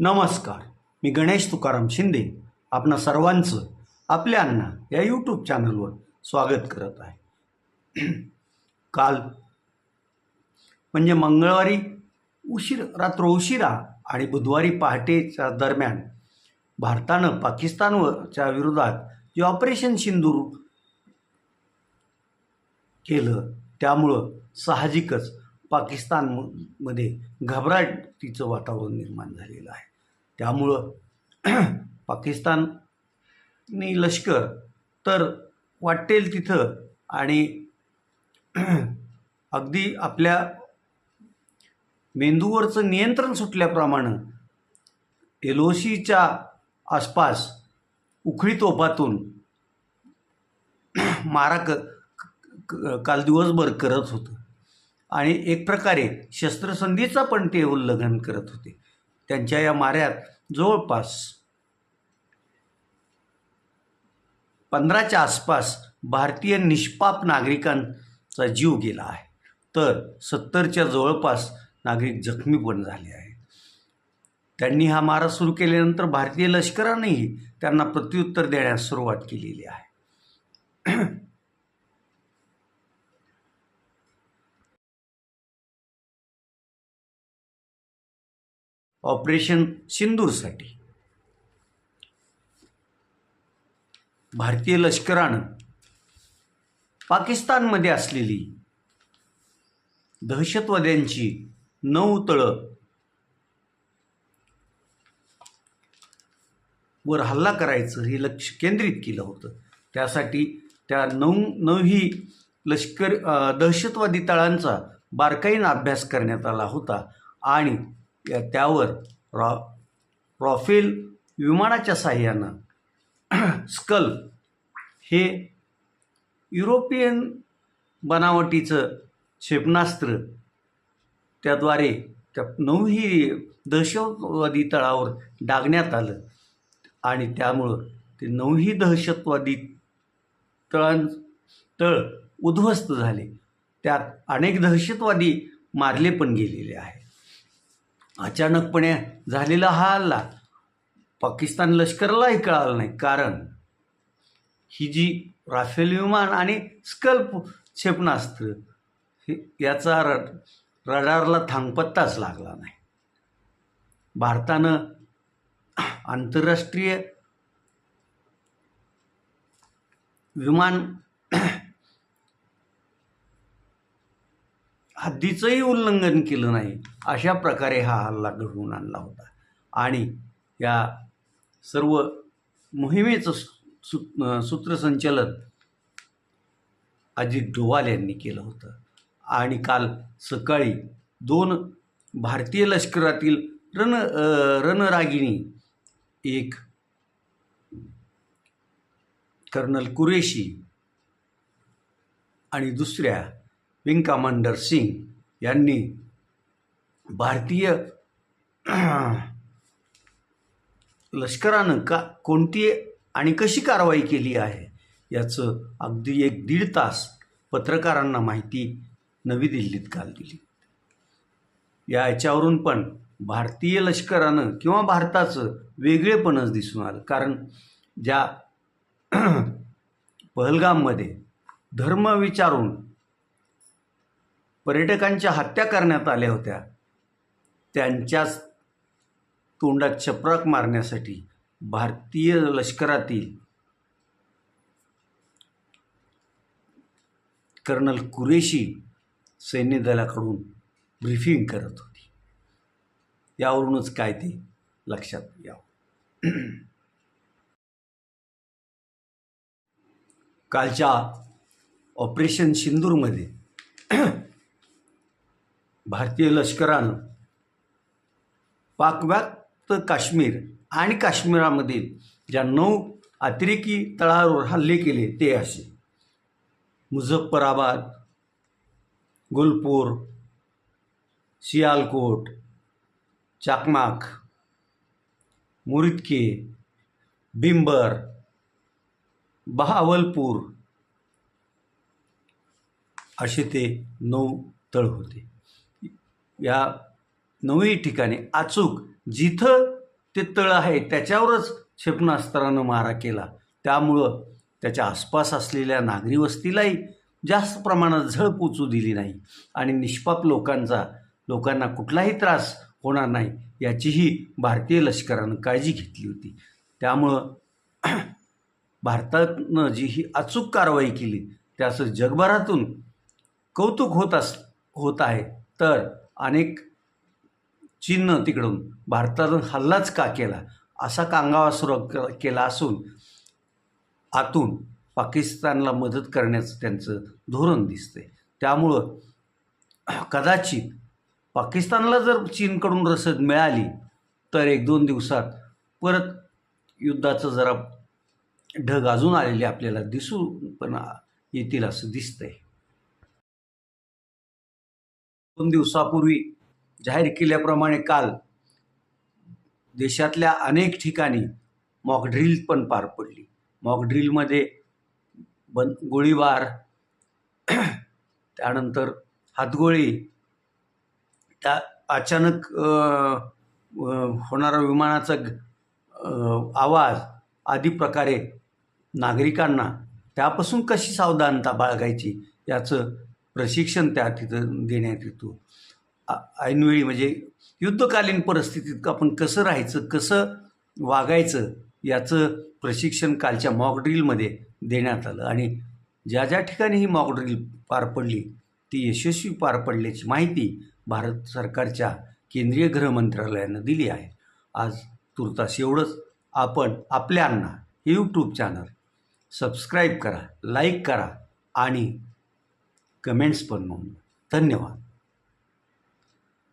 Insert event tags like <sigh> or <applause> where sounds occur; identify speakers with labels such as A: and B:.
A: नमस्कार. मी गणेश तुकाराम शिंदे आपणा सर्वांचं आपल्या अण्णा या यूट्यूब चॅनलवर स्वागत करत आहे. काल म्हणजे मंगळवारी उशीर रात्र उशिरा आणि बुधवारी पहाटेच्या दरम्यान भारतानं पाकिस्तानच्या विरोधात जे ऑपरेशन सिंदूर केलं त्यामुळं साहजिकच पाकिस्तानमध्ये घबराटीचं वातावरण निर्माण झालेलं आहे. त्यामुळं पाकिस्तानी लष्कर तर वाटेल तिथं आणि अगदी आपल्या मेंदूवरचं नियंत्रण सुटल्याप्रमाणे एल ओ सीच्या आसपास उखळी तोफातून मारा क क- काल दिवसभर करत होतं. आणि एक प्रकारे शस्त्रसंधीचा पण ते उल्लंघन करत होते. त्यांच्या या माऱ्यात जवळपास पंधराच्या आसपास भारतीय निष्पाप नागरिकांचा जीव गेला आहे. तर सत्तरच्या जवळपास नागरिक जखमी पण झाले आहेत. त्यांनी हा मारा सुरू केल्यानंतर भारतीय लष्करानेही त्यांना प्रत्युत्तर देण्यास सुरुवात केलेली आहे. ऑपरेशन सिंदूरसाठी. भारतीय लष्करानं पाकिस्तानमध्ये असलेली दहशतवाद्यांची नऊ तळं वर हल्ला करायचं हे लक्ष केंद्रित केलं होतं. त्यासाठी त्या नऊ नऊही लष्कर दहशतवादी तळांचा बारकाईनं अभ्यास करण्यात आला होता आणि त्यावर रॉ रॉफेल विमानाच्या साह्यानं स्कल हे युरोपियन बनावटीचं क्षेपणास्त्र त्याद्वारे त्या नऊही दहशतवादी तळावर डागण्यात आलं आणि त्यामुळं ते नऊही दहशतवादी तळां तळ उद्ध्वस्त झाले. त्यात अनेक दहशतवादी मारले पण गेलेले आहेत. अचानकपणे झालेला हा हल्ला पाकिस्तान लष्करालाही कळालं नाही कारण ही जी राफेल विमान आणि स्कल्प क्षेपणास्त्र हे याचा र रडारला थांगपत्ताच लागला नाही. भारतानं आंतरराष्ट्रीय विमान हद्दीचंही उल्लंघन केलं नाही अशा प्रकारे हा हल्ला घडवून आणला होता. आणि या सर्व मोहिमेचं सु सूत्रसंचलन अजित डोवाल यांनी केलं होतं. आणि काल सकाळी दोन भारतीय लष्करातील रण रणरागिणी एक कर्नल कुरेशी आणि दुसऱ्या विंग कमांडर सिंग यांनी भारतीय लष्करानं का कोणती आणि कशी कारवाई केली आहे याचं अगदी एक दीड तास पत्रकारांना माहिती नवी दिल्लीत काल दिली. या याच्यावरून पण भारतीय लष्करानं किंवा भारताचं वेगळेपणच दिसून आलं. कारण ज्या <clears throat> पहलगाममध्ये धर्म विचारून पर्यटकांच्या हत्या करण्यात आल्या होत्या. त्यांच्याच तोंडात चपराक मारण्यासाठी भारतीय लष्करातील कर्नल कुरेशी सैन्य दलाकडून ब्रीफिंग करत होती. यावरूनच काय ते लक्षात यावं. कालच्या ऑपरेशन सिंदूरमध्ये भारतीय लष्करानं पाकव्याप्त काश्मीर आणि काश्मीरामधील ज्या नऊ अतिरेकी तळावर हल्ले केले ते असे. मुझफ्फराबाद गुलपूर सियालकोट चाकमाक मुरिदके बिंबर बहावलपूर असे ते नऊ तळ होते. या नवी ठिकाणी अचूक जिथं ते तळ आहे त्याच्यावरच क्षेपणास्त्रानं मारा केला. त्यामुळं त्याच्या आसपास असलेल्या नागरी वस्तीलाही जास्त प्रमाणात झळ पोचू दिली नाही आणि निष्पाप लोकांचा लोकांना कुठलाही त्रास होणार नाही याचीही भारतीय लष्करानं काळजी घेतली होती. त्यामुळं <clears throat> भारतानं जी ही अचूक कारवाई केली त्याचं जगभरातून कौतुक होत अस होत आहे. तर अनेक चीननं तिकडून भारतातून हल्लाच का केला? असा कांगावा सुरू केला असून आतून पाकिस्तानला मदत करण्याचं त्यांचं धोरण दिसते त्यामुळं कदाचित पाकिस्तानला जर चीनकडून रसद मिळाली तर एक दोन दिवसात परत युद्धाचं जरा ढग अजून आलेले आपल्याला दिसू पण येतील असं दिसतंय. दोन दिवसापूर्वी जाहीर केल्याप्रमाणे काल देशातल्या अनेक ठिकाणी मॉकड्रिल पण पार पडली. मॉकड्रिलमध्ये बन गोळीबार <clears throat> त्यानंतर हातगोळी त्या अचानक होणारा विमानाचा आवाज आदी प्रकारे नागरिकांना त्यापासून कशी सावधानता बाळगायची याचं प्रशिक्षण त्या तिथं देण्यात येतो. ऐनवेळी म्हणजे युद्धकालीन परिस्थितीत आपण कसं राहायचं कसं वागायचं याचं प्रशिक्षण कालच्या मॉक ड्रिलमध्ये देण्यात आलं. आणि ज्या ज्या ठिकाणी ही मॉक ड्रिल पार पडली ती यशस्वी पार पडल्याची माहिती भारत सरकारच्या केंद्रीय गृह मंत्रालयानं दिली आहे. आज तुर्तास एवढंच. आपण आपल्यांना यूट्यूब चॅनल सबस्क्राईब करा लाईक करा आणि कमेंट्स पण नोंदवा. धन्यवाद.